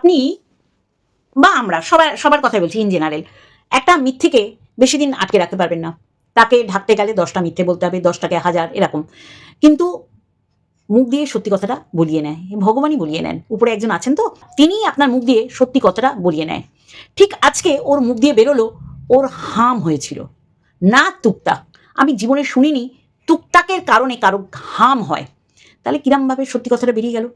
আপনি বা আমরা সবার সবার কথাই বলছি ইন জেনারেল একটা মিথ্যেকে বেশি দিন আটকে রাখতে পারবেন না। তাকে ঢাকতে গেলে দশটা মিথ্যে বলতে হবে, দশটাকে হাজার, এরকম। কিন্তু মুখ দিয়ে সত্যি কথাটা বলিয়ে নেয়, ভগবানই বলিয়ে নেন। উপরে একজন আছেন তো, তিনিই আপনার মুখ দিয়ে সত্যি কথাটা বলিয়ে নেয়। ঠিক আজকে ওর মুখ দিয়ে বেরোলো, ওর হাম হয়েছিল। না তুকতাক আমি জীবনে শুনিনি, তুকতাকের কারণে কারও হাম হয়। তাহলে কিরমভাবে সত্যি কথাটা বেরিয়ে গেল?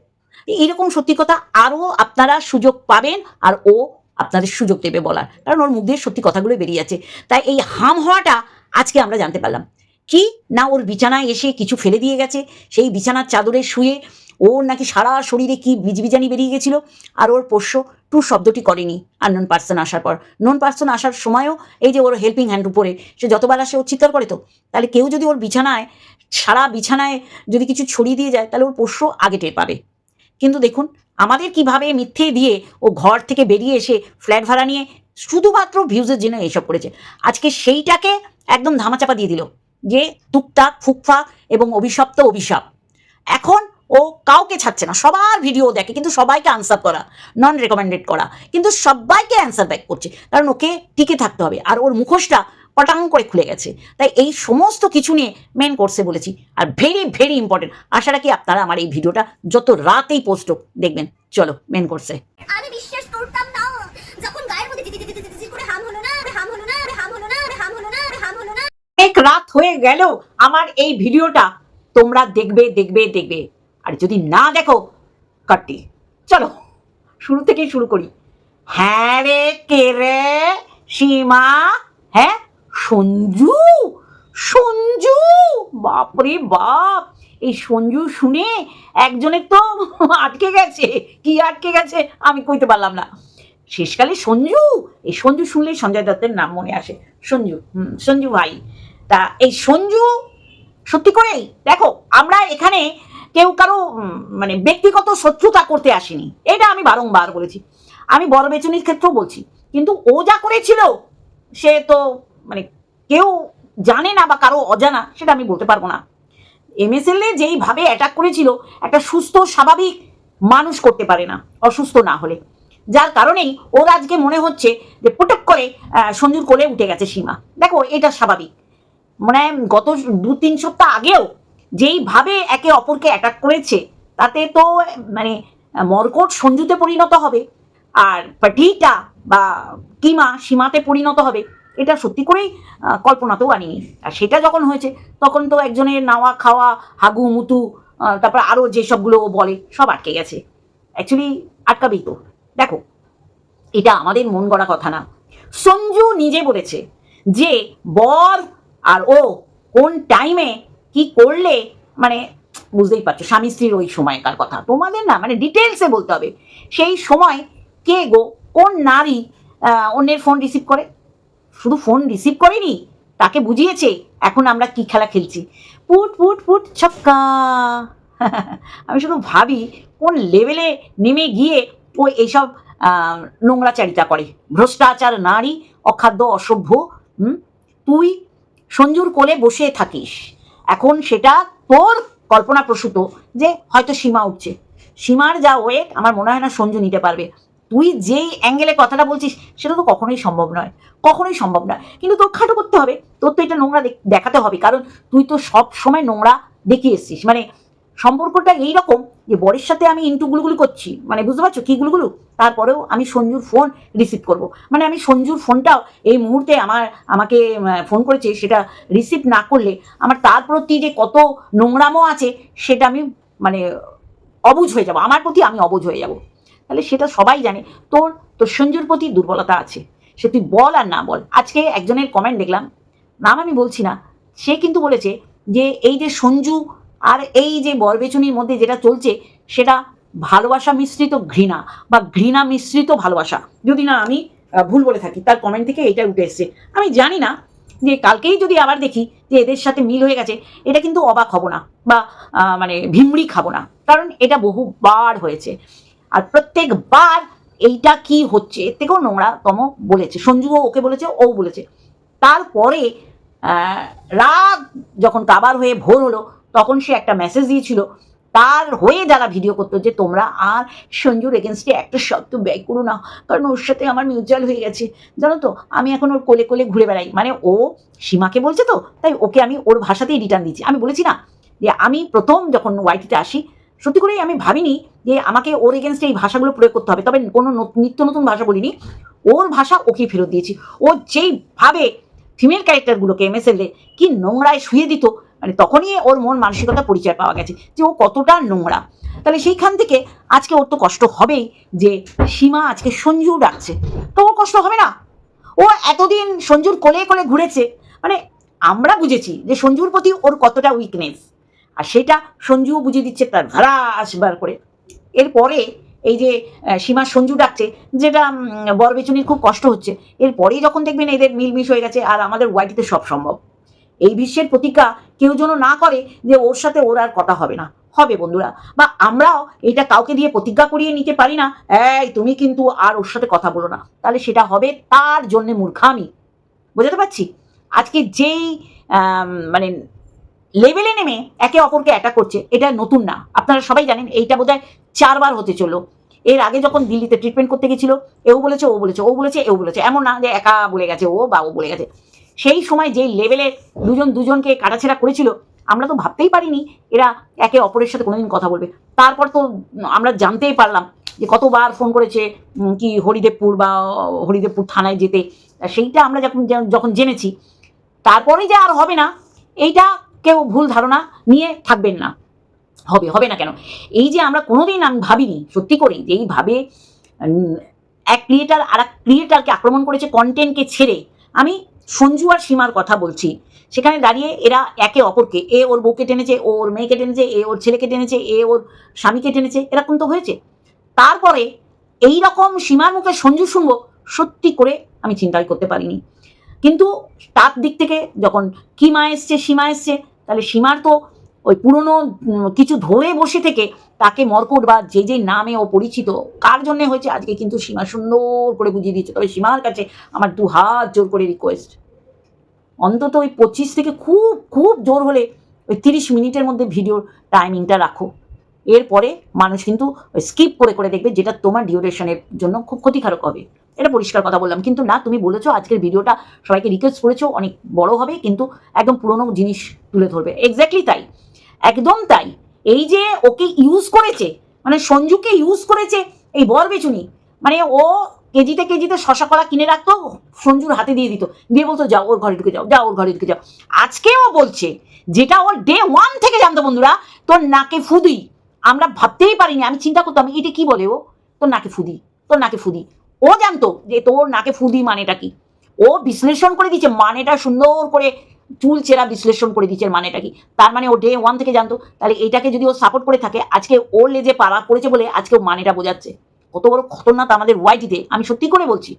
এইরকম সত্যি কথা আরও আপনারা সুযোগ পাবেন আর ও আপনাদের সুযোগ দেবে বলার। কারণ ওর মুখ দিয়ে সত্যি কথাগুলো বেরিয়ে যাচ্ছে। তাই এই হাম হওয়াটা আজকে আমরা জানতে পারলাম। কি? না ওর বিছানায় এসে কিছু ফেলে দিয়ে গেছে? সেই বিছানার চাদরে শুয়ে ওর নাকি সারা শরীরে কি বিজবিজানি বেরিয়ে গেছিল? আর ওর পোষ্য টু শব্দটি করেনি। আর নন পার্সন আসার পর। নন পার্সন আসার সময়ও এই যে ওর হেল্পিং হ্যান্ড উপরে, সে যতবার আসে ও চিৎকার করে তো। তাহলে কেউ যদি ওর বিছানায়, সারা বিছানায় যদি কিছু ছড়িয়ে দিয়ে যায়, তাহলে ওর পোষ্য আগে টের পাবে। কিন্তু দেখুন, আমাদের কীভাবে মিথ্যে দিয়ে ও ঘর থেকে বেরিয়ে এসে ফ্ল্যাট ভাড়া নিয়ে শুধুমাত্র ভিউজের জন্য এইসব করেছে। আজকে সেইটাকে একদম ধামাচাপা দিয়ে দিল যে টুকটাক, ফুকফাক এবং অভিশপ্ত অভিশাপ। এখন ও কাউকে ছাড়ছে না, সবার ভিডিও দেখে, কিন্তু সবাইকে আনসার করা নন রেকমেন্ডেড করা। কিন্তু সবাইকে অ্যান্সার ব্যাক করছে, কারণ ওকে টিকে থাকতে হবে। আর ওর মুখোশটা পটাং করে খুলে গেছে। তাই এই সমস্ত কিছু নিয়ে মেন কোর্সে বলেছি। আর ভেরি ভেরি ইম্পর্টেন্ট আশা রাখি আপনারা আমার এই ভিডিওটা যত রাতেই পোস্ট হোক দেখবেন। চলো মেন কোর্সে আমি বিশ্বাস করতাম না যখন গায়ের মধ্যে জিজি জিজি জিজি জিজি করে হাম হলো না হাম হলো না হাম হলো না হাম হলো না হাম হলো না। অনেক রাত হয়ে গেল আমার এই ভিডিওটা। তোমরা দেখবে দেখবে দেখবে। আর যদি না দেখো কাটি চলো শুরু থেকেই শুরু করি। হ্যাঁ রে কে রে? সীমা? হ্যাঁ? সঞ্জু সঞ্জু, বাপরে বাপ। এই সঞ্জু শুনে একজনের তো আটকে গেছে। কি আটকে গেছে? আমি কইতে পারলাম না। শেষকালে সঞ্জু, এই সঞ্জু শুনলেই সঞ্জয় দত্তের নাম মনে আসে। সঞ্জু, হুম, সঞ্জু ভাই। তা এই সঞ্জু, সত্যি করেই? দেখো, আমরা এখানে কেউ কারও মানে ব্যক্তিগত শত্রুতা করতে আসিনি। এটা আমি বারংবার বলেছি। আমি বড় বেচনির ক্ষেত্রেও বলছি। কিন্তু ও যা করেছিল, সে তো মানে কেউ জানে না বা কারও অজানা, সেটা আমি বলতে পারব না। এমএসএল এ যেইভাবে অ্যাটাক করেছিল, একটা সুস্থ, স্বাভাবিক মানুষ করতে পারে না, অসুস্থ না হলে। যার কারণেই ওর আজকে মনে হচ্ছে যে পটক করে সঞ্জুর কোলে উঠে গেছে সীমা। দেখো, এটা স্বাভাবিক। মানে গত দু তিন সপ্তাহ আগেও যেইভাবে একে অপরকে অ্যাটাক করেছে, তাতে তো মানে মরকট সঞ্জুতে পরিণত হবে, আর পাঠিটা বা কিমা সীমাতে পরিণত হবে এটা সত্যি করেই কল্পনাতেও আনিনি। আর সেটা যখন হয়েছে, তখন তো একজনের নাওয়া, খাওয়া, হাগু, মুতু তারপর আরও যেসবগুলো বলে, সব আটকে গেছে। অ্যাকচুয়ালি আটকাবেই তো। দেখো, এটা আমাদের মন গড়া কথা না। সঞ্জু নিজে বলেছে যে, বর আর ও কোন টাইমে কি করলে মানে বুঝতেই পারছ, স্বামী স্ত্রীর ওই সময়কার কথা। তোমাদের না মানে ডিটেলসে বলতে হবে। সেই সময় কে গো, কোন নারী অন্যের ফোন রিসিভ করে? শুধু ফোন রিসিভ করেনি, তাকে বুঝিয়েছে, এখন আমরা কি খেলা খেলছি। পুট পুট পুট, ছক্কা। আমি শুধু ভাবি, কোন লেভেলে নেমে গিয়ে ও এইসব নোংরাচারিতা করে। ভ্রষ্টাচার, নারী, অখাদ্য, অসভ্য, হুম? তুই সঞ্জুর কোলে বসে থাকিস। এখন সেটা তোর কল্পনা প্রসূত যে হয়তো সীমা উঠছে। সীমার যা ওয়েট আমার মনে হয় না সঞ্জু নিতে পারবে। তুই যেই অ্যাঙ্গেলে কথাটা বলছিস, সেটা তো কখনোই সম্ভব নয়। কখনোই সম্ভব নয়। কিন্তু তোর খাটো করতে হবে। তোর তো এটা নোংরা দেখ- দেখাতে হবে। কারণ তুই তো সব সময় নোংরা দেখিয়ে এসছিস। মানে সম্পর্কটা এই রকম যে বরের সাথে আমি ইন্টু গুলগুলি করছি। মানে বুঝতে পারছ? কি গুলগুলো? তারপরেও আমি সঞ্জুর ফোন রিসিভ করব। মানে আমি সঞ্জুর ফোনটাও এই মুহূর্তে আমার, আমাকে ফোন করেছে সেটা রিসিভ না করলে আমার তার প্রতি যে কত নোংরামো আছে, সেটা আমি মানে অবুঝ হয়ে যাব। আমার প্রতি আমি অবুঝ হয়ে যাব। তাহলে সেটা সবাই জানে। তোর তোর সঞ্জুর প্রতি দুর্বলতা আছে। সে তুই বল আর না বল। আজকে একজনের কমেন্ট দেখলাম। নাম আমি বলছি না। সে কিন্তু বলেছে যে, এই যে সঞ্জু আর এই যে বরবেচনির মধ্যে যেটা চলছে, সেটা ভালোবাসা মিশ্রিত ঘৃণা বা ঘৃণা মিশ্রিত ভালোবাসা। যদি না আমি ভুল বলে থাকি, তার কমেন্ট থেকে এটা উঠে এসছে। আমি জানি না যে, কালকেই যদি আবার দেখি যে এদের সাথে মিল হয়ে গেছে, এটা কিন্তু অবাক হব না বা মানে ভিমড়ি খাব না। কারণ এটা বহুবার হয়েছে। আর প্রত্যেকবার এইটা কি হচ্ছে, এর থেকেও নোংরাতম বলেছে, সঞ্জুও ওকে বলেছে, ও বলেছে। তারপরে রাত যখন কাবার হয়ে ভোর হলো, তখন সে একটা মেসেজ দিয়েছিল। তার হয়ে যারা ভিডিও করতো যে, তোমরা আর সঞ্জুর এগেনস্টে একটা শব্দ ব্যয় করো না, কারণ ওর সাথে আমার মিউচুয়াল হয়ে গেছে। জানো তো, আমি এখন ওর কোলে কোলে ঘুরে বেড়াই। মানে ও সীমাকে বলছে তো, তাই ওকে আমি ওর ভাষাতেই রিটার্ন দিচ্ছি। আমি বলেছি না যে, আমি প্রথম যখন ওয়াইটিতে আসি সত্যি করেই আমি ভাবিনি যে আমাকে ওর এগেনস্টে এই ভাষাগুলো প্রয়োগ করতে হবে। তবে কোনো নিত্য নতুন ভাষা বলিনি। ওর ভাষা ওকে ফেরত দিয়েছি। ও যেইভাবে ফিমেল ক্যারেক্টারগুলোকে এমএসএল এ কি নোংরায় শুয়ে দিত মানে তখনই ওর মন মানসিকতা পরিচয় পাওয়া গেছে যে ও কতটা নোংরা। তাহলে সেইখান থেকে আজকে ওর তো কষ্ট হবেই যে সীমা আজকে সঞ্জু ডাকছে। তো ওর কষ্ট হবে না? ও এতদিন সঞ্জুর কোলে কোলে ঘুরেছে। মানে আমরা বুঝেছি যে সঞ্জুর প্রতি ওর কতটা উইকনেস আর সেটা সঞ্জুও বুঝিয়ে দিচ্ছে তার ধারা আসবার করে। এরপরে এই যে সীমা সঞ্জু ডাকছে, যেটা বরবেচুনির খুব কষ্ট হচ্ছে। এরপরেই যখন দেখবেন এদের মিলমিশ হয়ে গেছে আর আমাদের ওয়াইটিতে সব সম্ভব। এই বিশ্বের প্রতিজ্ঞা কেউ যেন না করে যে ওর সাথে ওর আর কথা হবে না। হবে বন্ধুরা, বা আমরাও এটা কাউকে দিয়ে প্রতিজ্ঞা করিয়ে নিতে পারি না। এই, তুমি কিন্তু আর ওর সাথে কথা বলো না। তাহলে সেটা হবে তার জন্যে মূর্খামি। বোঝাতে পারছি? আজকে যেই মানে লেভেলে নেমে একে অপরকে অ্যাটাক করছে, এটা নতুন না। আপনারা সবাই জানেন, এইটা বোধহয় চারবার হতে চলো এর আগে যখন দিল্লিতে ট্রিটমেন্ট করতে গেছিল, এও বলেছে, ও বলেছে ও বলেছে, এও বলেছে। এমন না যে একা বলে গেছে, ও বা ও বলে গেছে। সেই সময় যেই লেভেলে দুজন দুজনকে কাটাছেড়া করেছিল, আমরা তো ভাবতেই পারিনি এরা একে অপরের সাথে কোনোদিন কথা বলবে। তারপর তো আমরা জানতেই পারলাম যে কতবার ফোন করেছে কি হরিদেবপুর বা হরিদেবপুর থানায় যেতে। সেইটা আমরা যখন যখন জেনেছি তারপরে যে আর হবে না, এইটা কেউ ভুল ধারণা নিয়ে থাকবেন না। হবে হবে না কেন? এই যে আমরা কোনোদিন আমি ভাবিনি, সত্যি করেই, যে এইভাবে এক ক্রিয়েটার আর এক ক্রিয়েটারকে আক্রমণ করেছে কন্টেন্টকে ছেড়ে, আমি সঞ্জু আর সীমার কথা বলছি। সেখানে দাঁড়িয়ে এরা একে অপরকে, এ ওর বউকে টেনেছে, ও ওর মেয়েকে টেনেছে, এ ওর ছেলেকে টেনেছে, এ ওর স্বামীকে টেনেছে এরকম তো হয়েছে। তারপরে এই রকম সীমার মুখে সঞ্জু শুনব, সত্যি করে আমি চিন্তাই করতে পারিনি। কিন্তু তার দিক থেকে যখন কিমা এসছে, সীমা এসছে তাহলে সীমার তো ওই পুরনো কিছু ধরে বসে থেকে তাকে মর্কট বা যে যে নামে ও পরিচিত, কার জন্য হয়েছে? আজকে কিন্তু সীমা সুন্দর করে বুঝিয়ে দিচ্ছে তবে সীমার কাছে আমার দু হাত জোর করে রিকোয়েস্ট অন্তত ওই পঁচিশ থেকে খুব খুব জোর হলে ওই তিরিশ মিনিটের মধ্যে ভিডিওর টাইমিংটা রাখো। এরপরে মানুষ কিন্তু স্কিপ করে করে দেখবে যেটা তোমার ডিউরেশনের জন্য খুব ক্ষতিকারক হবে। এটা পরিষ্কার কথা বললাম। কিন্তু না, তুমি বলেছ আজকের ভিডিওটা সবাইকে রিকোয়েস্ট করেছ, অনেক বড় হবে, কিন্তু একদম পুরনো জিনিস তুলে ধরবে। এক্স্যাক্টলি তাই। একদম তাই। এই যে ওকে ইউজ করেছে মানে সঞ্জুকে ইউজ করেছে, এই বর বেচুনি মানে ও কেজিতে কেজিতে শশা কলা কিনে রাখতো, সঞ্জুর হাতে দিয়ে দিত। দিয়ে বলতো, যাও ওর ঘরে ঢুকে যাও যাও ওর ঘরে ঢুকে যাও। আজকেও বলছে, যেটা ওর ডে ওয়ান থেকে জানতো বন্ধুরা, তোর নাকে ফুদি। আমরা ভাবতেই পারিনি, আমি চিন্তা করতাম, এটা কি বলে ও? তোর নাকে ফুদি, তোর নাকে ফুদি। ও জানতো যে তোর নাকে ফুদি মানেটা কি? ও বিশ্লেষণ করে দিচ্ছে মানেটা, সুন্দর করে চুল চেরা বিশ্লেষণ করে দিচ্ছে মানেটা কি? তার মানে ও ডে ওয়ান থেকে জানতো, তাহলে এটাকে যদি ও সাপোর্ট করে থাকে, আজকে ওর লেজে পাড়া পড়েছে বলে আজকে ও মানেটা বোঝাচ্ছে। কত বড় খতরনাক আমাদের ওয়াইটিতে আমি সত্যি করে বলছি।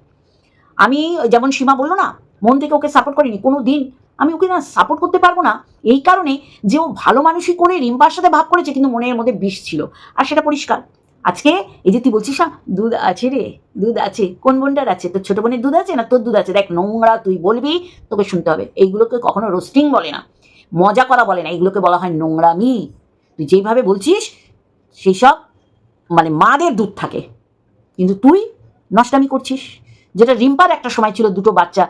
আমি যেমন সীমা বলল না, মন থেকে ওকে সাপোর্ট করিনি, কোনো দিন আমি ওকে না সাপোর্ট করতে পারব না। এই কারণে যে ও ভালো মানুষই করে রিম্পার সাথে ভাব করেছে, কিন্তু মনের মধ্যে বিষ ছিল। আর সেটা পরিষ্কার। আজকে এই যে তুই বলছিস না দুধ আছে রে, দুধ আছে, কোন বোনটার আছে? তোর ছোট বোনের দুধ আছে না তোর দুধ আছে? দেখ, নোংরা তুই বলবি, তোকে শুনতে হবে। এইগুলোকে কখনো রোস্টিং বলে না, মজা করা বলে না, এইগুলোকে বলা হয় নোংরামি। তুই যেইভাবে বলছিস সেই সব মানে মাদের দুধ থাকে। কিন্তু তুই নষ্টামি করছিস, যেটা রিম্পার একটা সময় ছিল দুটো বাচ্চা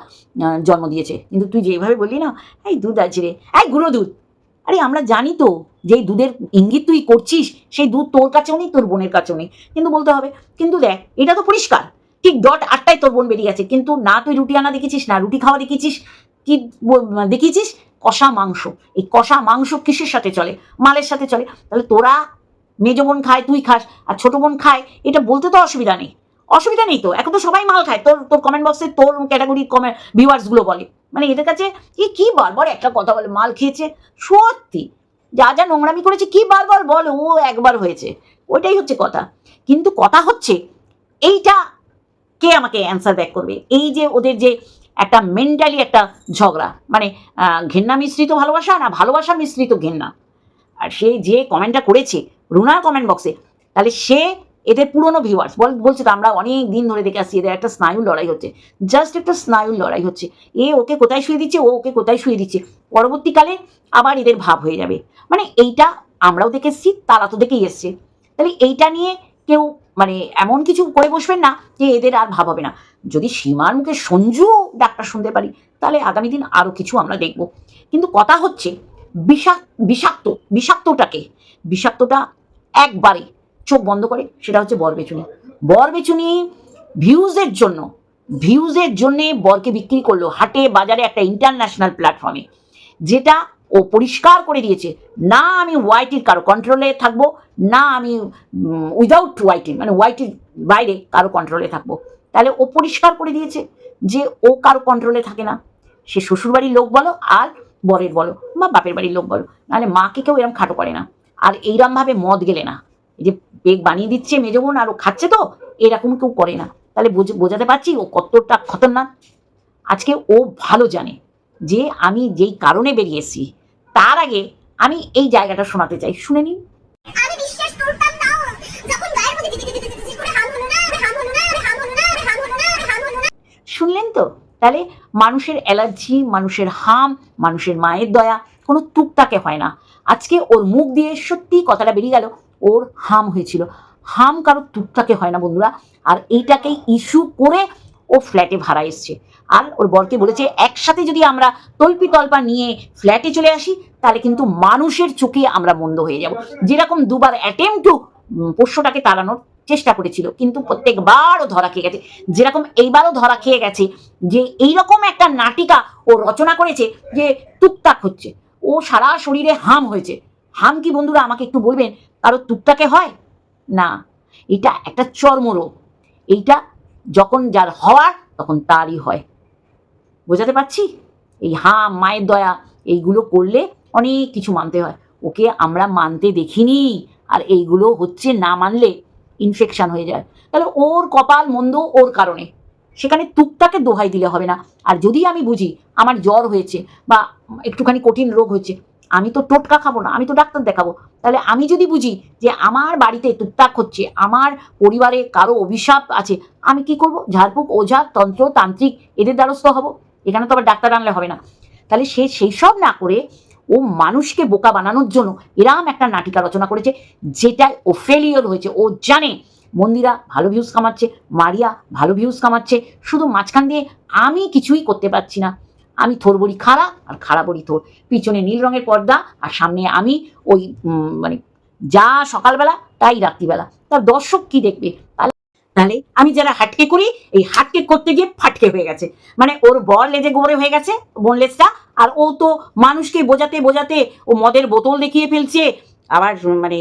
জন্ম দিয়েছে। কিন্তু তুই যেভাবে বললি না, এই দুধ আছে রে, এই গুঁড়ো দুধ। আরে আমরা জানি তো, যেই দুধের ইঙ্গিত তুই করছিস, সেই দুধ তোর কাছেও নেই, তোর বোনের কাছেও নেই। কিন্তু বলতে হবে, কিন্তু দেখ, এটা তো পরিষ্কার। ঠিক ডট আটটায় তোর বোন বেরিয়ে গেছে, কিন্তু না তুই রুটি আনা দেখেছিস না রুটি খাওয়া দেখেছিস কি দেখিয়েছিস? কষা মাংস। এই কষা মাংস কিসের সাথে চলে? মালের সাথে চলে। তাহলে তোরা মেজো বোন খায়, তুই খাস, আর ছোট বোন খায়, এটা বলতে তো অসুবিধা নেই। অসুবিধা নেই তো, এখন তো সবাই মাল খায়। তোর তোর কমেন্ট বক্সে তোর ক্যাটাগরি কমেন্ট ভিউয়ার্সগুলো বলে। মানে এদের কাছে কি কি বারবার একটা কথা বলে, মাল খেয়েছে? সত্যি। যা যা নোংরামি করেছে, কি বারবার বলে? ও একবার হয়েছে। ওইটাই হচ্ছে কথা। কিন্তু কথা হচ্ছে, এইটা কে আমাকে অ্যান্সার ব্যাক করবে? এই যে ওদের যে একটা মেন্টালি একটা ঝগড়া মানে ঘেন্না মিশ্রিত ভালোবাসা না ভালোবাসা মিশ্রিত ঘেন্না। আর সে যে কমেন্টটা করেছে, রুনার কমেন্ট বক্সে তাহলে সে এদের পুরনো ভিউয়ার্স বল, বলছে তো আমরা অনেক দিন ধরে দেখে আসছি, এদের একটা স্নায়ুর লড়াই হচ্ছে। জাস্ট একটা স্নায়ুর লড়াই হচ্ছে। এ ওকে কোথায় শুয়ে দিচ্ছে, ও ওকে কোথায় শুয়ে দিচ্ছে। পরবর্তীকালে আবার এদের ভাব হয়ে যাবে। মানে এইটা আমরাও দেখে এসছি, তারা তো দেখেই এসছে। তাহলে এইটা নিয়ে কেউ মানে এমন কিছু করে বসবেন না যে এদের আর ভাব হবে না। যদি সীমার মুখে সঞ্জু ডাক্তার শুনতে পারি, তাহলে আগামী দিন আরও কিছু আমরা দেখব। কিন্তু কথা হচ্ছে, বিষাক্ত বিষাক্ত, বিষাক্তটাকে, বিষাক্তটা একবারে বন্ধ করে, সেটা হচ্ছে বর বেচুনি। বরবেচুনি বরবেচুনি ভিউজের জন্য, ভিউজের জন্যে বরকে বিক্রি করল হাটে বাজারে একটা ইন্টারন্যাশনাল প্ল্যাটফর্মে যেটা ও পরিষ্কার করে দিয়েছে, না আমি ওয়াইটির কারও কন্ট্রোলে থাকব, না আমি উইদাউট ওয়াইটি মানে ওয়াইটির বাইরে কারও কন্ট্রোলে থাকব। তাহলে ও পরিষ্কার করে দিয়েছে যে ও কারও কন্ট্রোলে থাকে না। সে শ্বশুরবাড়ির লোক বলো আর বরের বলো বা বাপের বাড়ির লোক বলো, নাহলে মাকে কেউ এরম খাটো করে না। আর এইরমভাবে মদ গেলে না। এই যে পেক বানিয়ে দিচ্ছে মেজো বোন আর ও খাচ্ছে তো এরকম কেউ করে না। তাহলে বোঝ- বোঝাতে পারছি ও কতটা খতরনাক? আজকে ও ভালো জানে যে আমি যেই কারণে বেরিয়ে এসেছি তার আগে আমি এই জায়গাটা শোনাতে চাই। শুনে নিন। শুনলেন তো? তাহলে মানুষের অ্যালার্জি মানুষের হাম মানুষের মায়ের দয়া কোনো টুকটাকে হয় না। আজকে ওর মুখ দিয়ে সত্যি কথাটা বেরিয়ে গেল। ওর হাম হয়েছিল। হাম কারও টুকটাকে হয় না বন্ধুরা। আর এইটাকে ইস্যু করে ও ফ্ল্যাটে ভাড়া এসছে। আর ওর বরকে বলেছে, একসাথে যদি আমরা তল্পি তল্পা নিয়ে ফ্ল্যাটে চলে আসি, তাহলে কিন্তু মানুষের চোখে আমরা মন্দ হয়ে যাব। যেরকম দুবার অ্যাটেম্প টু পোষ্যটাকে তাড়ানোর চেষ্টা করেছিল, কিন্তু প্রত্যেকবারও ধরা খেয়ে গেছে। যেরকম এইবারও ধরা খেয়ে গেছে যে, এইরকম একটা নাটিকা ও রচনা করেছে যে, টুকটাক হচ্ছে। ও সারা শরীরে হাম হয়েছে। হাম কি বন্ধুরা আমাকে একটু বলবেন? কারও টুকটাকে হয়? না। এটা একটা চর্মরোগ। এইটা যখন যার হওয়ার, তখন তারই হয়। বোঝাতে পারছি? এই হাম মায়ের দয়া, এইগুলো করলে অনেক কিছু মানতে হয়। ওকে আমরা মানতে দেখিনি। আর এইগুলো হচ্ছে না মানলে ইনফেকশন হয়ে যায়। তাহলে ওর কপাল মন্দ ওর কারণে। সেখানে টুকটাকে দোহাই দিলে হবে না। আর যদি আমি বুঝি আমার জ্বর হয়েছে বা একটুখানি কঠিন রোগ হয়েছে আমি তো টোটকা খাব না, আমি তো ডাক্তার দেখাবো। তাহলে আমি যদি বুঝি যে আমার বাড়িতে টুকটাক হচ্ছে, আমার পরিবারে কারও অভিশাপ আছে, আমি কি করব? ঝাড়ফুঁক, ওঝা, তন্ত্র, তান্ত্রিক এদের দ্বারস্থ হব? এখানে তো আবার ডাক্তার আনলে হবে না। তাহলে সে সেই সব না করে ও মানুষকে বোকা বানানোর জন্য এরাম একটা নাটিকা রচনা করেছে যেটায় ও ফেলিওর হয়েছে। ও জানে, মন্দিরা ভালো ভিউজ কামাচ্ছে, মারিয়া ভালো ভিউজ কামাচ্ছে, শুধু মাঝখান দিয়ে আমি কিছুই করতে পারছি না। আমি থোর বড়ি খাড়া, আর খাড়া বড়ি থোর পিছনে নীল রঙের পর্দা, আর সামনে আমি ওই মানে যা সকালবেলা, তাই রাত্রিবেলা। তার দর্শক কি দেখবে? তাহলে আমি যারা হাটকে করি, এই হাটকে করতে গিয়ে ফাটকে হয়ে গেছে। মানে ওর বল লেজে গোবরে হয়ে গেছে বোনলেসটা আর ও তো মানুষকে বোঝাতে বোঝাতে ও মদের বোতল দেখিয়ে ফেলছে, আবার মানে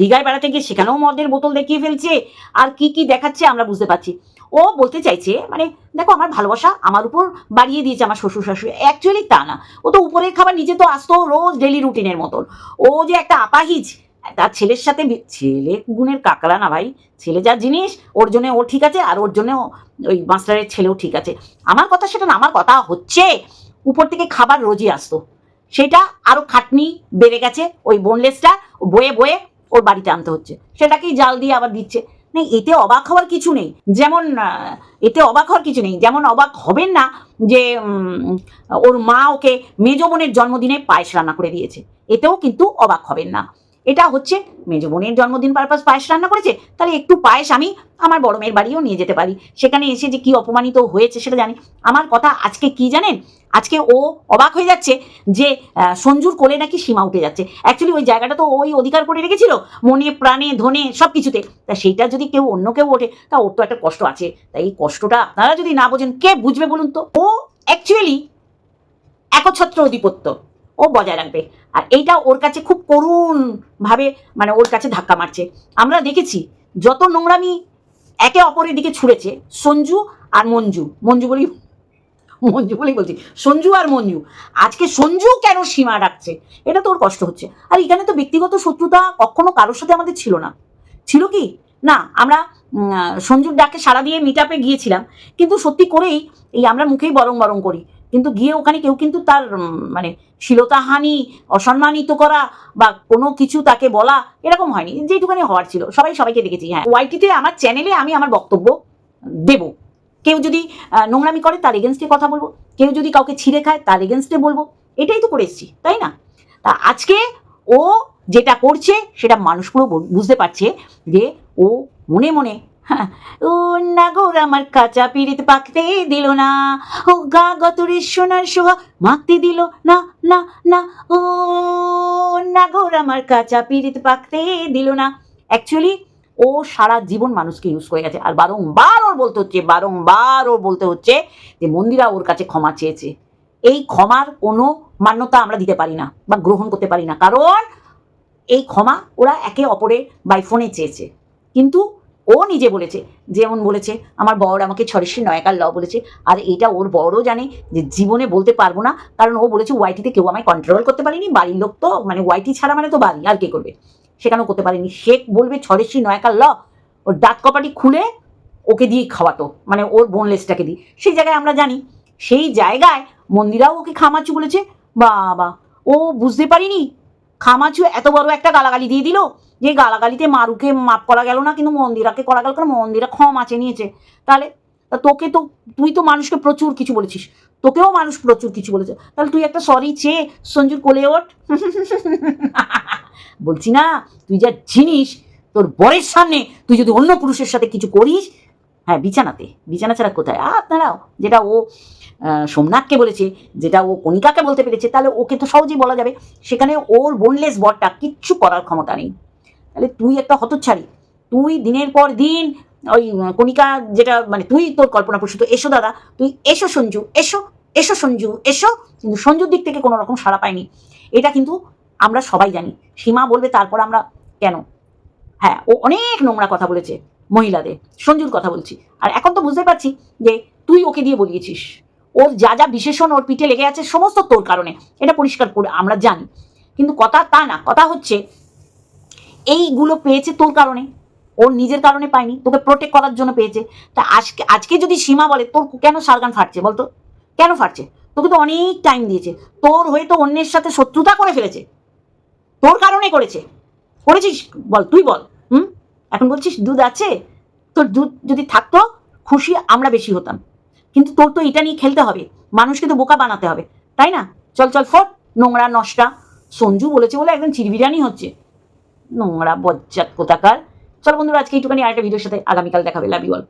দীঘায় বেড়াতে গিয়ে সেখানেও মদের বোতল দেখিয়ে ফেলছে, আর কি কি দেখাচ্ছে আমরা বুঝতে পারছি। ও বলতে চাইছে মানে দেখো আমার ভালোবাসা আমার উপর বাড়িয়ে দিয়েছে আমার শ্বশুর শাশুড়ি অ্যাকচুয়ালি তা না। ও তো উপরের খাবার নিচে তো আসতো রোজ ডেলি রুটিনের মতন। ও যে একটা আপাহিজ, তার ছেলের সাথে ছেলে গুণের কাকড়া না ভাই, ছেলে যা জিনিস, ওর জন্য ও ঠিক আছে আর ওর জন্য ওই মাস্টারের ছেলেও ঠিক আছে। আমার কথা সেটা না, আমার কথা হচ্ছে উপর থেকে খাবার রোজই আসতো। সেটা আরও খাটনি বেড়ে গেছে, ওই বোনলেসটা বয়ে বয়ে ওর বাড়িতে আনতে হচ্ছে। সেটাকেই জাল দিয়ে আবার দিচ্ছে। না এতে অবাক হওয়ার কিছু নেই। যেমন এতে অবাক হওয়ার কিছু নেই। যেমন অবাক হবেন না যে ওর মা ওকে মেজ বোনের জন্মদিনে পায়েস রান্না করে দিয়েছে। এতেও কিন্তু অবাক হবেন না। এটা হচ্ছে মেজ বোনের জন্মদিন পারপাস পায়েস রান্না করেছে, তাহলে একটু পায়েস আমি আমার বড় মেয়ের বাড়িও নিয়ে যেতে পারি। সেখানে এসে যে কি অপমানিত হয়েছে সেটা জানি। আমার কথা আজকে কি জানেন? আজকে ও অবাক হয়ে যাচ্ছে যে সঞ্জুর কোলে নাকি সীমা উঠে যাচ্ছে। অ্যাকচুয়ালি ওই জায়গাটা তো ওই অধিকার করে রেখেছিল, মনে প্রাণে ধনে সব কিছুতে তা সেইটা যদি কেউ অন্য কেউ ওঠে, তা ওর তো একটা কষ্ট আছে। তাই এই কষ্টটা আপনারা যদি না বোঝেন, কে বুঝবে বলুন তো? ও অ্যাকচুয়ালি একচ্ছত্র অধিপত্য। ও বজায় রাখবে। আর এইটা ওর কাছে খুব করুণ ভাবে মানে ওর কাছে ধাক্কা মারছে। আমরা দেখেছি যত নোংরামি একে অপরের দিকে ছুঁড়েছে, সঞ্জু আর মঞ্জু মঞ্জু বলি মঞ্জু বলেই বলছি, সঞ্জু আর মঞ্জু, আজকে সঞ্জু কেন সীমা রাখছে? এটা তো ওর কষ্ট হচ্ছে। আর এখানে তো ব্যক্তিগত শত্রুতা কখনো কারোর সাথে আমাদের ছিল না। ছিল কি? না, আমরা সঞ্জুর ডাকে সাড়া দিয়ে মিট গিয়েছিলাম। কিন্তু সত্যি করেই এই আমরা মুখেই বরং বরং করি। কিন্তু গিয়ে ওখানে কেউ কিন্তু তার মানে শ্লীলতাহানি অসম্মানিত করা বা কোনো কিছু তাকে বলা এরকম হয়নি। যেটুখানি হওয়ার ছিল। সবাই সবাইকে দেখেছি। হ্যাঁ ওয়াইটিতে আমার চ্যানেলে আমি আমার বক্তব্য দেব। কেউ যদি নোংরামি করে তার এগেনস্টে কথা বলব। কেউ যদি কাউকে ছিঁড়ে খায় তার এগেনস্টে বলব। এটাই তো করে এসছি, তাই না? তা আজকে ও যেটা করছে সেটা মানুষ পুরো বুঝতে পারছে যে ও মনে মনে নাগর আমার কাঁচা পিড়িত পাকতে দিল না। ও গা গতরের সোনার সোহা মাখতে দিল না না না। ও নাগর আমার কাঁচা পিড়িত পাকতে দিল না। অ্যাকচুয়ালি ও সারা জীবন মানুষকে ইউজ করে গেছে। আর বারংবার ওর বলতে হচ্ছে, বারংবার ওর বলতে হচ্ছে যে মন্দিরা ওর কাছে ক্ষমা চেয়েছে। এই ক্ষমার কোনো মান্যতা আমরা দিতে পারি না বা গ্রহণ করতে পারি না। কারণ এই ক্ষমা ওরা একে অপরের বাই ফোনে চেয়েছে। কিন্তু ও নিজে বলেছে, যেমন বলেছে, আমার বর আমাকে ছড়েশ্বরী নয়কার ল বলেছে। আর এটা ওর বড়ও জানে যে জীবনে বলতে পারব না, কারণ ও বলেছে ওয়াইটিতে কেউ আমায় কন্ট্রোল করতে পারেনি, বাড়ির লোক তো মানে ওয়াইটি ছাড়া মানে তো বাড়ি, আর কে করবে? সেখানেও করতে পারেনি। শেখ বলবে ছড়েশ্বরী নয়কার ল, ওর দাঁত কপাটি খুলে ওকে দিয়ে খাওয়াতো মানে ওর বোনলেসটাকে দিয়ে। সেই জায়গায় আমরা জানি, সেই জায়গায় মন্দিরাও ওকে খামাচু বলেছে। বাবা, ও বুঝতে পারিনি খামাচু এত বড় একটা গালাগালি দিয়ে দিল যে গালাগালিতে মারুকে মাপ করা গেল না, কিন্তু মন্দিরাকে করা গেল কারণ মন্দিরা ক্ষমা চেয়ে নিয়েছে। তাহলে তোকে তো, তুই তো মানুষকে প্রচুর কিছু বলেছিস। তোকেও মানুষ প্রচুর কিছু বলেছে। তাহলে তুই একটা সরি চেয়ে সঞ্জুর কোলে ওঠ। বলছি না, তুই যা জিনিস তোর বরের সামনে তুই যদি অন্য পুরুষের সাথে কিছু করিস হ্যাঁ বিছানাতে। বিছানা ছাড়া কোথায়? আপনারাও যেটা ও সোমনাথকে বলেছে, যেটা ও কণিকাকে বলতে পেরেছে, তাহলে ওকে তো সহজেই বলা যাবে। সেখানে ওর বোনলেস বরটা কিচ্ছু করার ক্ষমতা নেই। তাহলে তুই একটা হতচ্ছাড়ি। তুই দিনের পর দিন ওই কণিকা যেটা মানে তুই তোর কল্পনা প্রসূত, এসো দাদা, তুই এসো সঞ্জু, এসো এসো সঞ্জু, এসো। কিন্তু সঞ্জুর দিক থেকে কোনো রকম সাড়া পায়নি এটা কিন্তু আমরা সবাই জানি। সীমা বলবে, তারপর আমরা কেন? হ্যাঁ ও অনেক নোংরা কথা বলেছে মহিলাদের। সঞ্জুর কথা বলছি। আর এখন তো বুঝতে পারছি যে তুই ওকে দিয়ে বলিয়েছিস। ওর যা যা বিশেষণ ওর পিঠে লেগে আছে সমস্ত তোর কারণে। এটা পরিষ্কার করে আমরা জানি। কিন্তু কথা তা না, কথা হচ্ছে এইগুলো পেয়েছে তোর কারণে। ওর নিজের কারণে পায়নি, তোকে প্রোটেক্ট করার জন্য পেয়েছে। তা আজকে আজকে যদি সীমা বলে, তোর কেন সারগান ফাটছে বলতো? কেন ফাটছে? তোকে তো অনেক টাইম দিয়েছে। তোর হয়ে তো অন্যের সাথে শত্রুতা করে ফেলেছে। তোর কারণে করেছে। করেছিস? বল, তুই বল। হুম? এখন বলছিস দুধ আছে? তোর দুধ যদি থাকতো, খুশি আমরা বেশি হতাম। কিন্তু তোর তো এটা নিয়ে খেলতে হবে। মানুষকে তো বোকা বানাতে হবে, তাই না? চল চল, ফট, নোংরা নষ্টা। সঞ্জু বলেছে বলে একদম চিরবিরানি হচ্ছে। নোংরা বজ্জাত কোথাকার। চল বন্ধুরা, আজকে এইটুখানি আরেকটা ভিডিওর সাথে আগামীকাল দেখাবে। Love you all